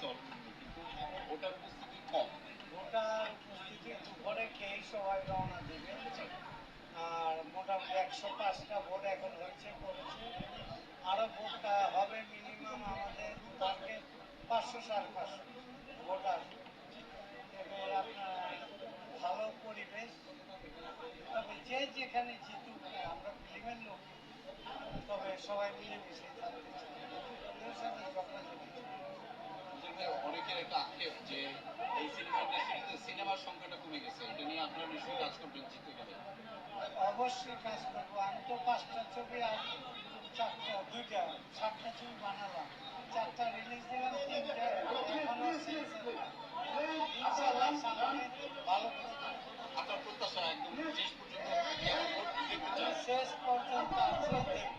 হয়ে গেছে কিন্তু ওটার খেয়েই সবাই রওনা দেবে আর মোটামুটি একশো পাঁচটা ভোট এখন হয়েছে করেছে আরও ভোটটা হবে মিনিমাম আমাদের টার্গেট পাঁচশো সাড়ে পাঁচশো ভোট আসবে আপনার ভালো পরিবেশ তবে যে যেখানে জিতুক আমরা ফিল্মের লোক তবে সবাই মিলেমিশে থাকতে চাই ইন্ডাস্ট্রিতে সংখ্যাটা কমে গেছে এটা নিয়ে আপনারা নিশ্চয়ই কাজ করবেন জিতে গেলে। অবশ্যই কাজ করব। আমি তো পাঁচটা ছবি আর চারটা দুইটা সাতটা ছবি বানালাম। চারটা রিলিজ দিলাম না। ভালো আপনার প্রত্যাশা একদম শেষ পর্যন্ত? শেষ পর্যন্ত আছে।